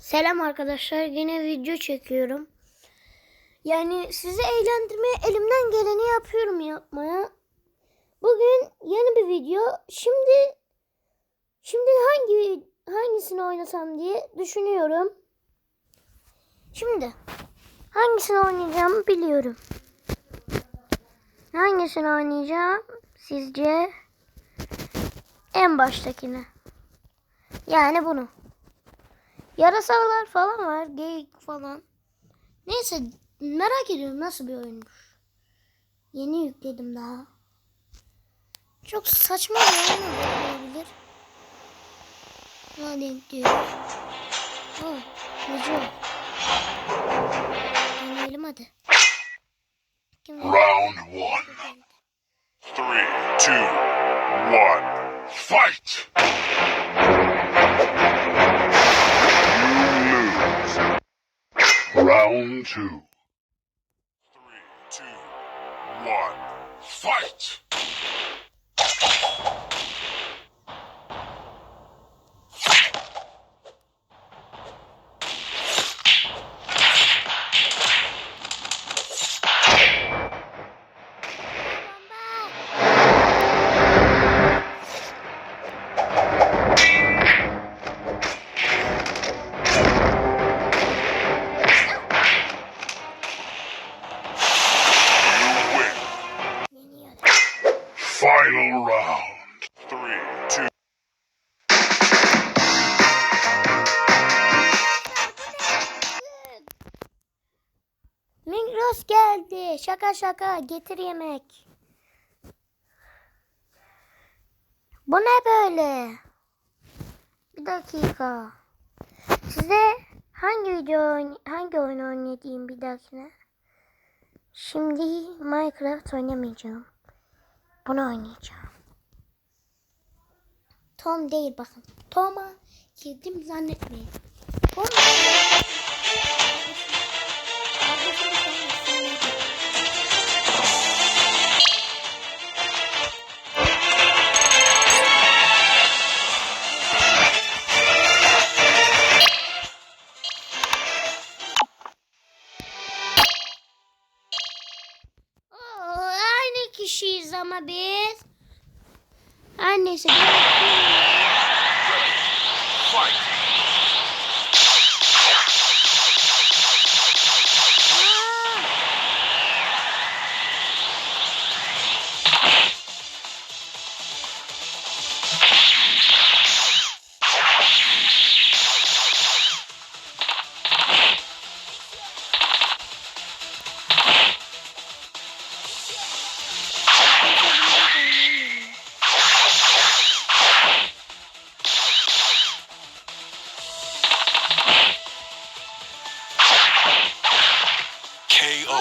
Selam arkadaşlar. Yine video çekiyorum. Yani sizi eğlendirmeye elimden geleni yapıyorum yapmaya. Bugün yeni bir video. Şimdi şimdi hangi hangisini oynasam diye düşünüyorum. Şimdi hangisini oynayacağımı biliyorum. Hangisini oynayacağım sizce? En baştakini. Yani bunu. Yarasalar falan var. Geyik falan. Neyse merak ediyorum nasıl bir oyunmuş. Yeni yükledim daha. Çok saçma bir oyun olabilir. Buna denk diyor. Oh, güzel. Deneyelim hadi. Kim Round one. Three, two, one. Fight! Round two. Three, two, one. Fight! Şaka şaka. Getir yemek. Bu ne böyle? Bir dakika. Size hangi video hangi oyun oynayayım bir dahakine? Şimdi Minecraft oynamayacağım. Bunu oynayacağım. Tom değil bakın. Tom'a girdim zannetmeyin. Tom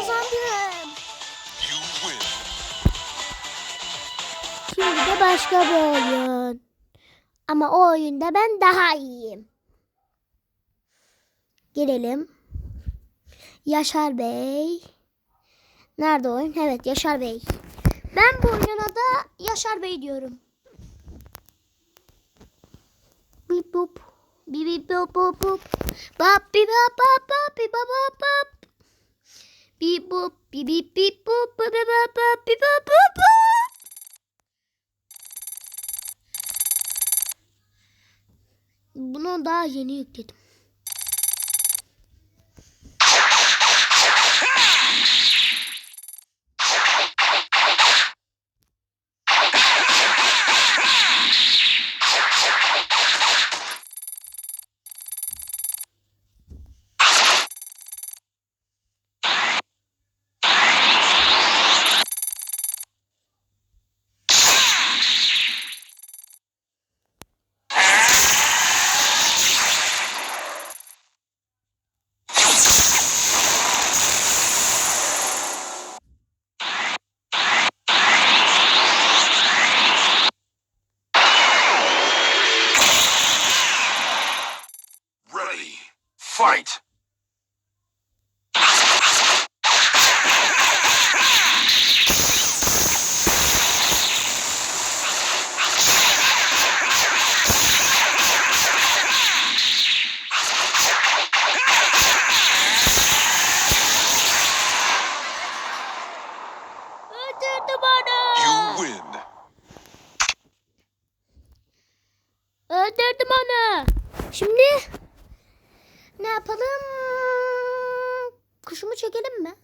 Kazandım. Şimdi de başka bir oyun. Ama o oyunda ben daha iyiyim. Girelim. Yaşar Bey. Nerede oyun? Evet Yaşar Bey. Ben bu oyuna da Yaşar Bey diyorum. Bip bup. Bip bip bup bup bup. Bap bip bap bap bap bip bap bap. Bip bip bip bip bip bip. Bunu daha yeni yükledim. Ready. Fight! Şimdi ne yapalım? Kuşumu çekelim mi?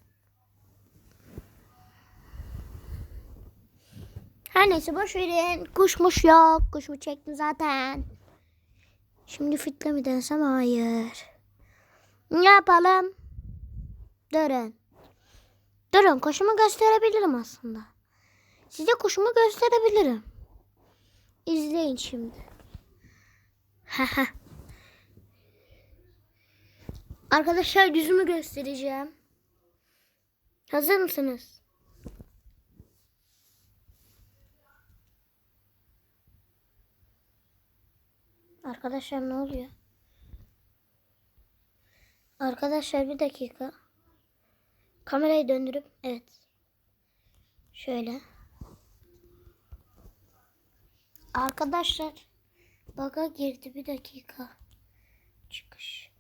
Her neyse boş verin. Kuşmuş yok. Kuşmu çektim zaten. Şimdi fitle mi denesem? Hayır. Ne yapalım? Durun. Durun kuşumu gösterebilirim aslında. Size kuşumu gösterebilirim. İzleyin şimdi. Arkadaşlar yüzümü göstereceğim. Hazır mısınız? Arkadaşlar ne oluyor? Arkadaşlar bir dakika. Kamerayı döndürüp evet. Şöyle. Arkadaşlar baga girdi bir dakika. Çıkış.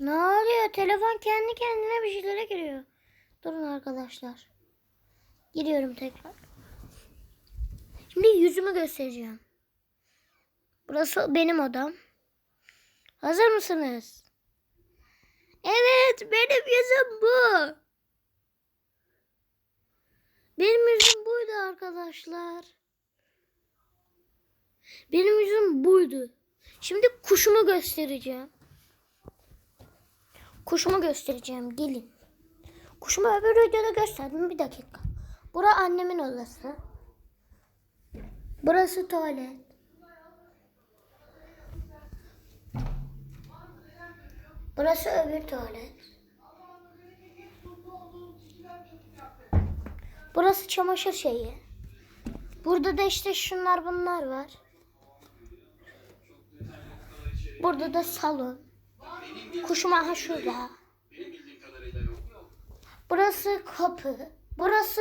Ne oluyor? Telefon kendi kendine bir şeylere giriyor. Durun arkadaşlar. Giriyorum tekrar. Yüzümü göstereceğim. Burası benim odam. Hazır mısınız? Evet, benim yüzüm bu. Benim yüzüm buydu arkadaşlar. Benim yüzüm buydu. Şimdi kuşumu göstereceğim. Kuşumu göstereceğim. Gelin. Kuşumu öbür videoda gösterdim. Bir dakika. Bura annemin odası. Burası tuvalet. Burası öbür tuvalet. Burası çamaşır şeyi. Burada da işte şunlar bunlar var. Burada da salon. Kuşum aha şurada. Burası kapı. Burası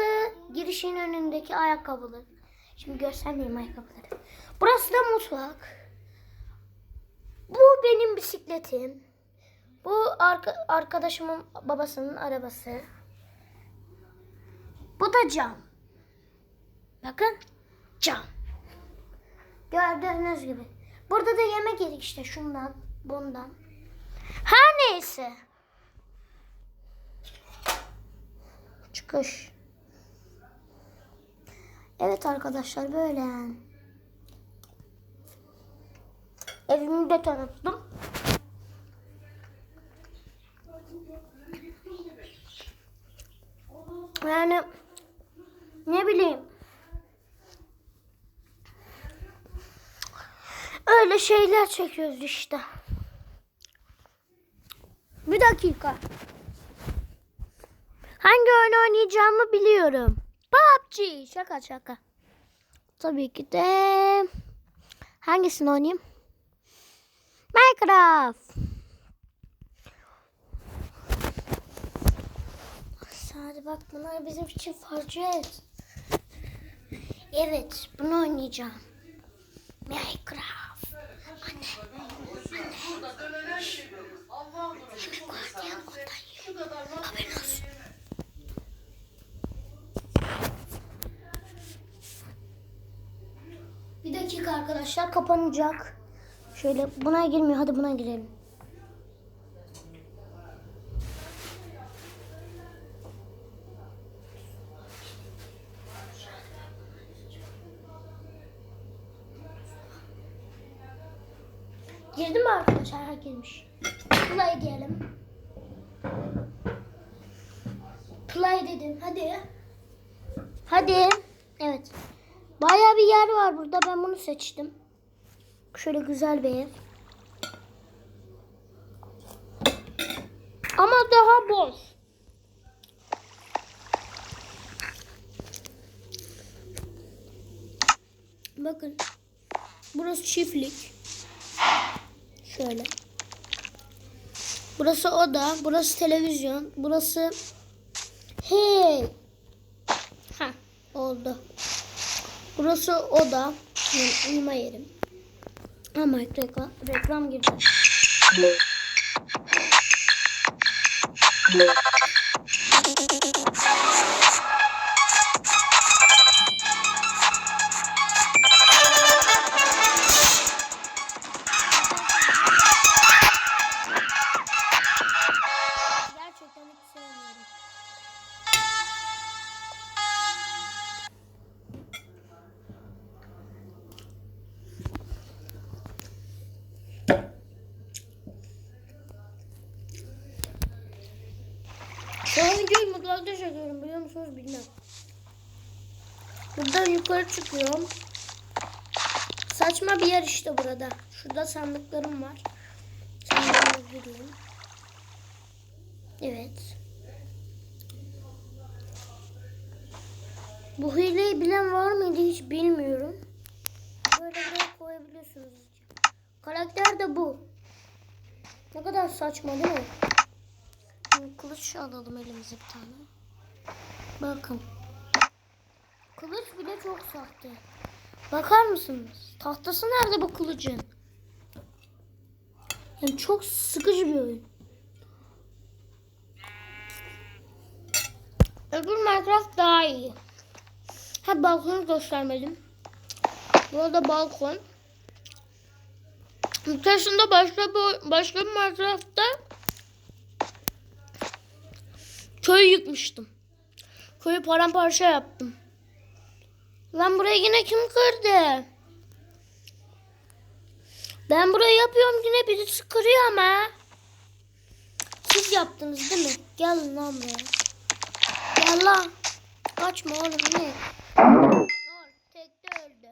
girişin önündeki ayakkabılık. Şimdi göstermeyeyim ayakkabıları. Burası da mutfak. Bu benim bisikletim. Bu arka- arkadaşımın babasının arabası. Bu da cam. Bakın cam. Gördüğünüz gibi. Burada da yemek yedik işte şundan, bundan. Her neyse. Çıkış. Evet arkadaşlar böyle. Evimi de tanıttım. Yani ne bileyim. Öyle şeyler çekiyoruz işte. Bir dakika. Hangi oyun oynayacağımı biliyorum. PUBG. Şaka şaka. Tabii ki de hangisini oynayayım? Minecraft. Hadi bak bunlar bizim için farcet. Evet bunu oynayacağım. Minecraft. Anne. Anne. Yemek gardiyan yiyor. Haberin olsun. Bir dakika arkadaşlar kapanacak. Şöyle buna girmiyor. Hadi buna girelim. Girdi mi arkadaşlar? Ha girmiş. Play diyelim. Play dedim. Hadi. Hadi. Evet. Bayağı bir yer var burada. Ben bunu seçtim. Şöyle güzel bir ev. Ama daha boş. Bakın. Burası çiftlik. Şöyle. Burası oda. Burası televizyon. Burası... Hey. Ha oldu. Burası oda. Yani uyuma yerim. Ama reklam, reklam girdi. Musunuz bilmem. Buradan yukarı çıkıyorum. Saçma bir yer işte burada. Şurada sandıklarım var. Sandıklara gireyim. Evet. Bu hileyi bilen var mıydı hiç bilmiyorum. Böyle buraya koyabiliyorsunuz. Karakter de bu. Ne kadar saçma değil mi? Kılıç alalım elimize bir tane. Bakın. Kılıç bile çok sahte. Bakar mısınız? Tahtası nerede bu kılıcın? Yani çok sıkıcı bir oyun. Öbür Minecraft daha iyi. Ha balkonu göstermedim. Burada balkon. Ötesinde başka bir başka bir Minecraft'ta köy yıkmıştım. Köyü paramparça yaptım. Lan burayı yine kim kırdı? Ben burayı yapıyorum yine birisi kırıyor ama. Siz yaptınız değil mi? Gelin lan buraya. Gel lan. Kaçma oğlum ne? Tekte öldü.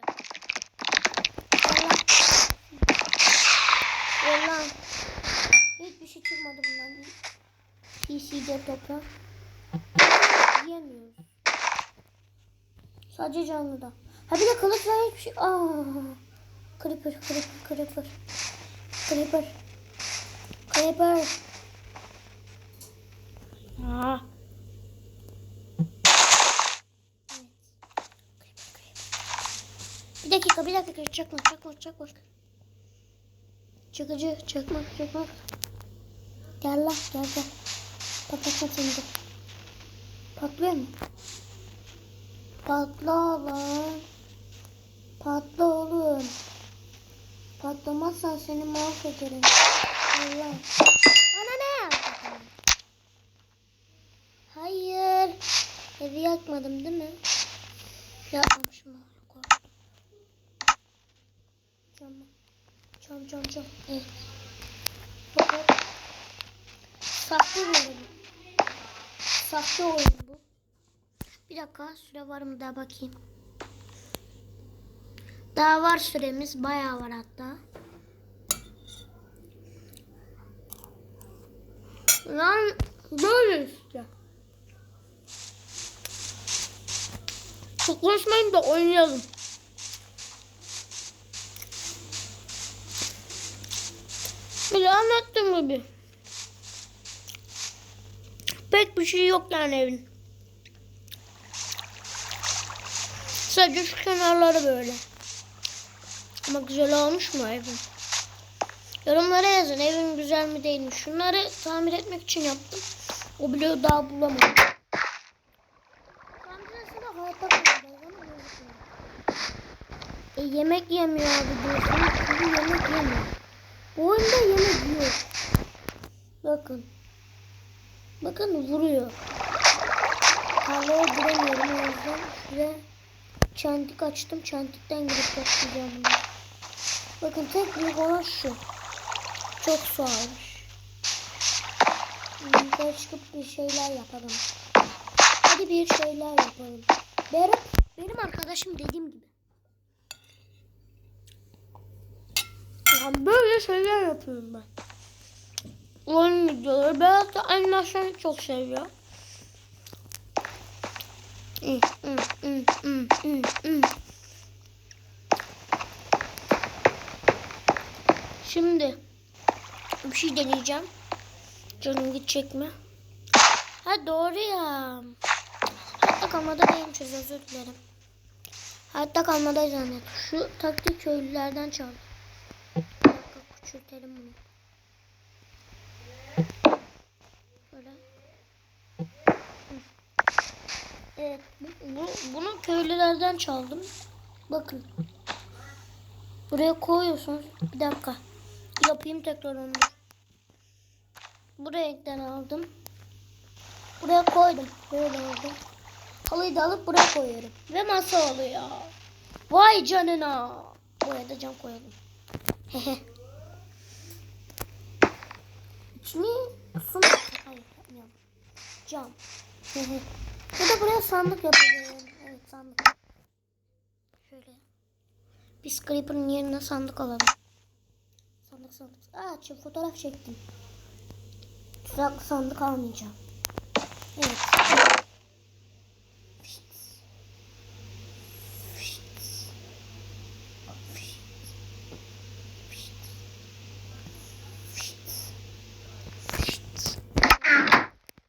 Gel lan. Gel lan. Hiçbir şey çıkmadı bundan. PC'de toprak. Yiyemiyoruz. Sadece canlıda. Ha bir de kılıç var hiçbir şey. Aa. Creeper, creeper, creeper. Creeper. Creeper. Aa. Bir dakika, bir dakika. Çakma, çakma, çakma. Çıkıcı, çakma, çakma. Gel lan, gel gel. Seni de. Patlıyor mu? Patla lan. Patla oğlum. Patlamazsan seni mahvederim. Allah. Ana ne? Hayır. Evi yakmadım değil mi? Yakmamışım. Korktum. Cam. Cam cam cam. Evet. Bak bak. Saklı oyun. Saklı bu. Bir dakika süre var mı daha bakayım. Daha var süremiz bayağı var hatta. Lan böyle işte. Çok da oynayalım. Bir de anlattığım gibi. Pek bir şey yok yani evin. Sadece şu kenarları böyle. Ama güzel olmuş mu evin? Yorumlara yazın evim güzel mi değil mi? Şunları tamir etmek için yaptım. O bloğu daha bulamadım. E, yemek yemiyor abi diyorsunuz. Çünkü yemek yemiyor. Bu oyunda yemek yiyor. Bakın. Bakın vuruyor. Tarlaya giremiyorum o yüzden şuraya çentik açtım. Çentikten girip toplayacağım bunu. Bakın tek büyük olan şu. Çok su almış. Yukarı çıkıp bir şeyler yapalım. Hadi bir şeyler yapalım. Benim, benim arkadaşım dediğim gibi. Ya böyle şeyler yapıyorum ben. Oyun videoları. Berat da animasyonu çok seviyor. Şimdi bir şey deneyeceğim. Canım gidecek mi? Ha doğru ya. Hayatta kalmada değilmişiz özür dilerim. Hayatta kalmada zannet. Şu taktik köylülerden çal. Bir dakika küçültelim bunu. Şöyle. Evet, bu, bunu köylülerden çaldım. Bakın. Buraya koyuyorsunuz. Bir dakika. Yapayım tekrar onu. Bu renkten aldım. Buraya koydum. Böyle oldu. Halıyı da alıp buraya koyuyorum. Ve masa oluyor. Vay canına. Buraya da cam koyalım. İçini su mu? Hayır, yapmayalım. Cam. ya da buraya sandık yapacağım. Evet sandık. Şöyle. Biz Creeper'ın yerine sandık alalım. Sandık sandık. Aa çift fotoğraf çektim. Tuzaklı sandık almayacağım. Evet.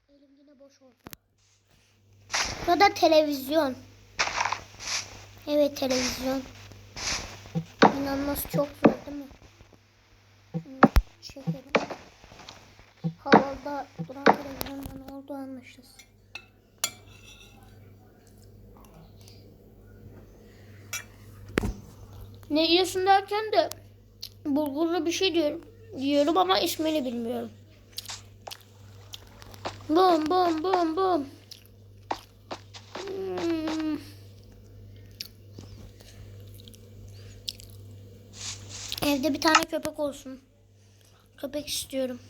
Elim yine boş oldu. Burada televizyon. Evet televizyon. İnanması çok zor değil mi? Şunu çekelim. Havada duran televizyonda ne oldu anlaşılsın. Ne yiyorsun derken de bulgurlu bir şey diyorum. Diyorum ama ismini bilmiyorum. Bum bum bum bum. Evde bir tane köpek olsun. Köpek istiyorum.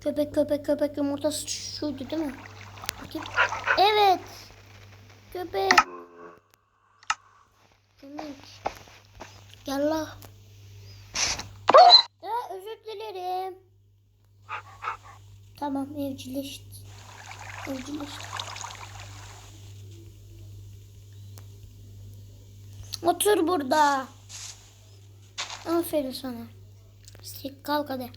Köpek köpek köpek yumurtası şuydu değil mi? Bakayım. Evet. Köpek. Köpek. Gel la. Aa, özür dilerim. Tamam evcilleşti. Evcilleşti. Otur burada. Aferin sana. Sik kalk hadi.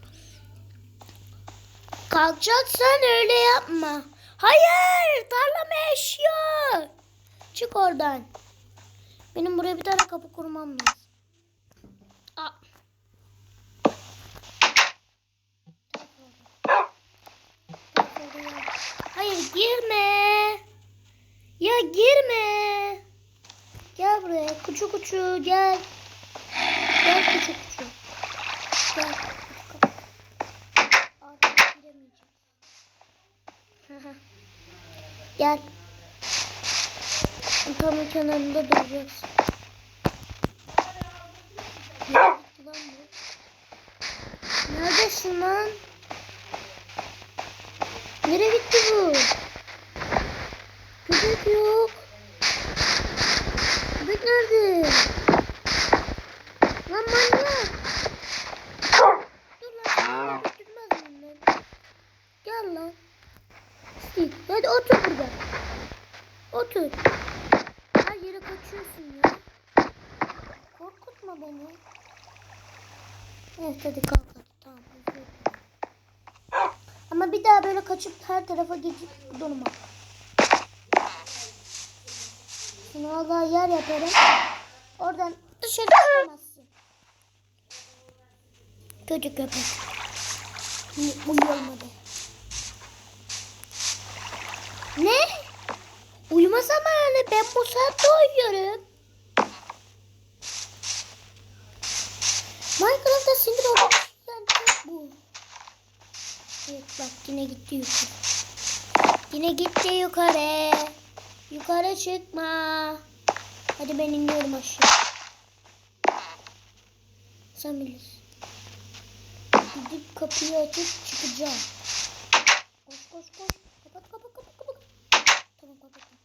Kalkacaksan öyle yapma. Hayır tarlama eşiyor. Çık oradan. Benim buraya bir tane kapı kurmam lazım. Hayır girme. Ya girme. Gel buraya kuçu kuçu gel. Gel kuçu kuçu. Gel. Artık gel. Tam kenarında duracaksın. Neredesin lan? Nereye gitti bu? Köpek yok. Köpek nerede? Lan manyak. Dur lan seni götürmez miyim ben? Gel lan. Steve hadi otur burada. Otur. Her yere kaçıyorsun ya. Korkutma beni. Evet hadi kalk hadi. Tamam. Ama bir daha böyle kaçıp her tarafa gidip durma. Şimdi vallahi yer yaparım. Oradan dışarı çıkamazsın. Kötü köpek. Hadi. Ne? Uyuma zamanı. Ben bu saatte uyuyorum. Olmaktan çok bu. Evet bak yine gitti yukarı. Yine gitti yukarı. Yukarı çıkma. Hadi ben iniyorum aşağı. Sen bilirsin. Gidip kapıyı açıp çıkacağım. Koş koş koş. Kapat kapat kapat kapat. Tamam kapattım.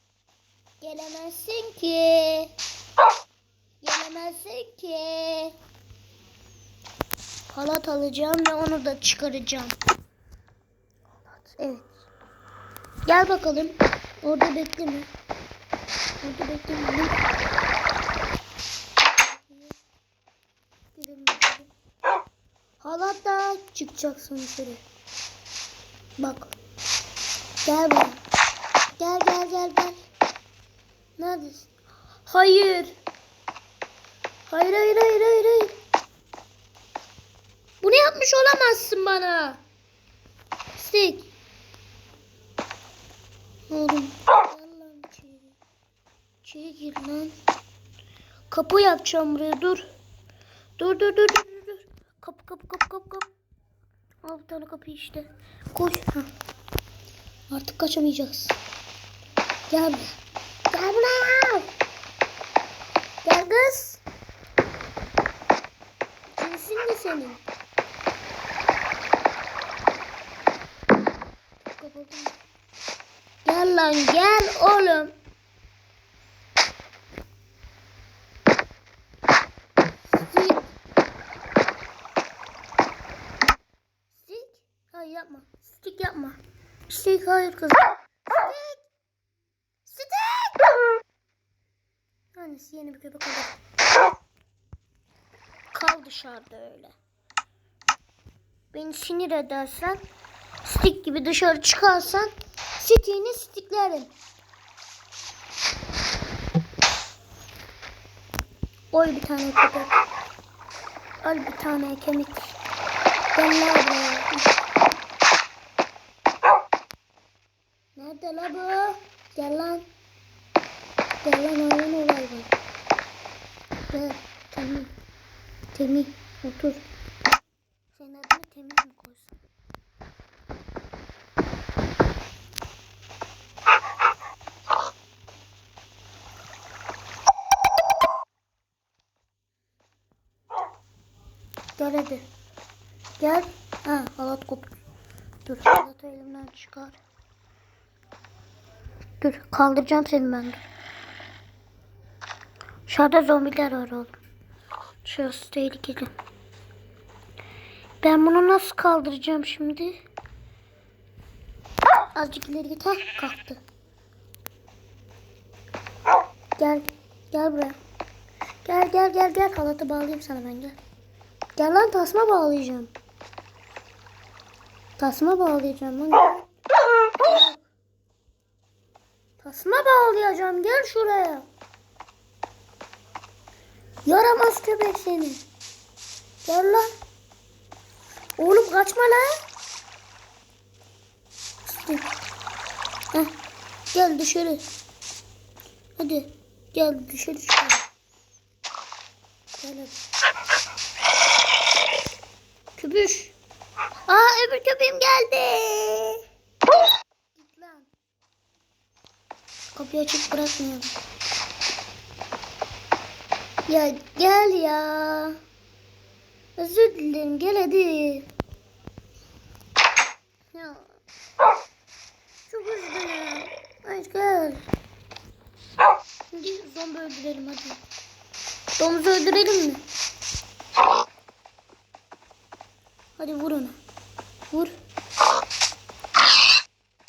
Gelemezsin ki. Gelemezsin ki. Halat alacağım ve onu da çıkaracağım. Evet. Gel bakalım. Orada bekleme. Orada bekleme. Halatla çıkacaksın dışarı. Bak. Gel buraya. Gel gel gel gel. Neredesin? Hayır. Hayır hayır hayır hayır hayır. Yapmış olamazsın bana. Stick. Oğlum. Lan içeri. İçeri gir lan. Kapı yapacağım buraya dur. Dur dur dur dur dur. Kapı kapı kapı kapı kapı. Al bir tane kapı işte. Koş. Ha. Artık kaçamayacaksın. Gel buraya. Gel buraya. Gel kız. Cinsin ne senin? Lan gel oğlum. Sik. Sik. Hayır yapma. Sik yapma. Hayır kızım. Sik. Sik. Annesi yeni bir köpek alır. Kal dışarıda öyle. Beni sinir edersen stick gibi dışarı çıkarsan stickini sticklerim. Oy bir tane köpek. Al bir tane kemik. Buraya. Nerede la bu? Gel lan. Gel lan oyun olay var. Gel. Temi. Temi. Otur. Senin adını Temiz mi koysun? Gel hadi. Gel. Ha halat koptu. Dur halatı elimden çıkar. Dur kaldıracağım seni ben dur. Dışarıda zombiler var oğlum. Şurası tehlikeli. Ben bunu nasıl kaldıracağım şimdi? Azıcık ileri git. Heh, kalktı. Gel. Gel buraya. Gel gel gel gel. Halatı bağlayayım sana ben gel. Gel lan tasma bağlayacağım. Tasma bağlayacağım lan. Tasma bağlayacağım. Gel şuraya. Yaramaz köpek seni. Gel lan. Oğlum kaçma lan. Heh. Gel dışarı. Hadi. Gel dışarı. Gel hadi. Köpüş. Aa öbür köpeğim geldi. Git lan. Kapıyı açık bırakmayalım. Ya gel ya. Özür dilerim gel hadi. Ya. Çok üzgünüm. Hayır gel. Şimdi zombi öldürelim hadi. Domuzu öldürelim mi? Hadi vur onu. Vur.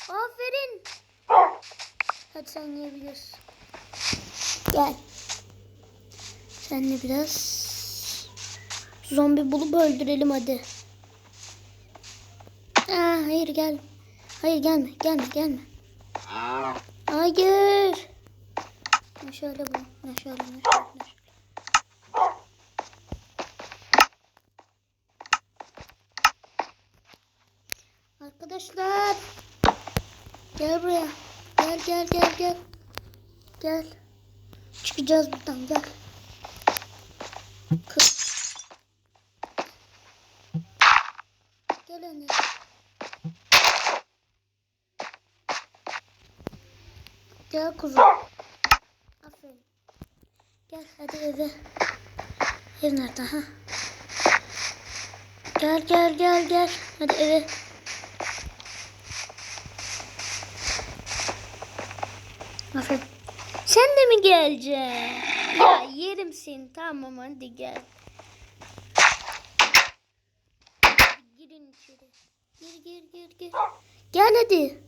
Aferin. Hadi sen yiyebilirsin. Gel. Senle biraz zombi bulup öldürelim hadi. Aa, hayır gel. Hayır gelme gelme gelme. Hayır. Şöyle bu. Şöyle şöyle. şöyle. Arkadaşlar. Gel buraya. Gel gel gel gel. Gel. Çıkacağız buradan gel. Kız. Gel anne. Gel kuzum. Aferin. Gel hadi eve. Ev nerede ha? Gel gel gel gel. Hadi eve. Aferin. Sen de mi geleceksin? Ya yerim seni. Tamam hadi gel. Girin içeri. Gir gir gir gir. Gel hadi.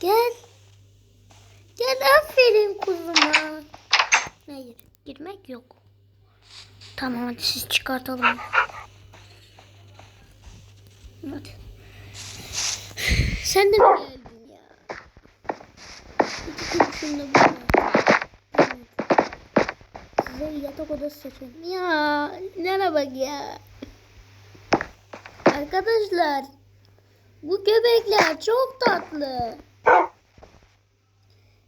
Gel. Gel aferin kuzuma. Hayır girmek yok. Tamam hadi siz çıkartalım. Hadi. Sen de mi ya? Evet. Size yatak odası seçelim. Ya nene bak ya. Arkadaşlar bu köpekler çok tatlı.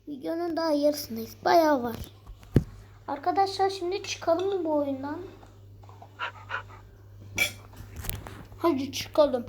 Videonun daha yarısındayız. Bayağı var. Arkadaşlar şimdi çıkalım mı bu oyundan? Hadi çıkalım.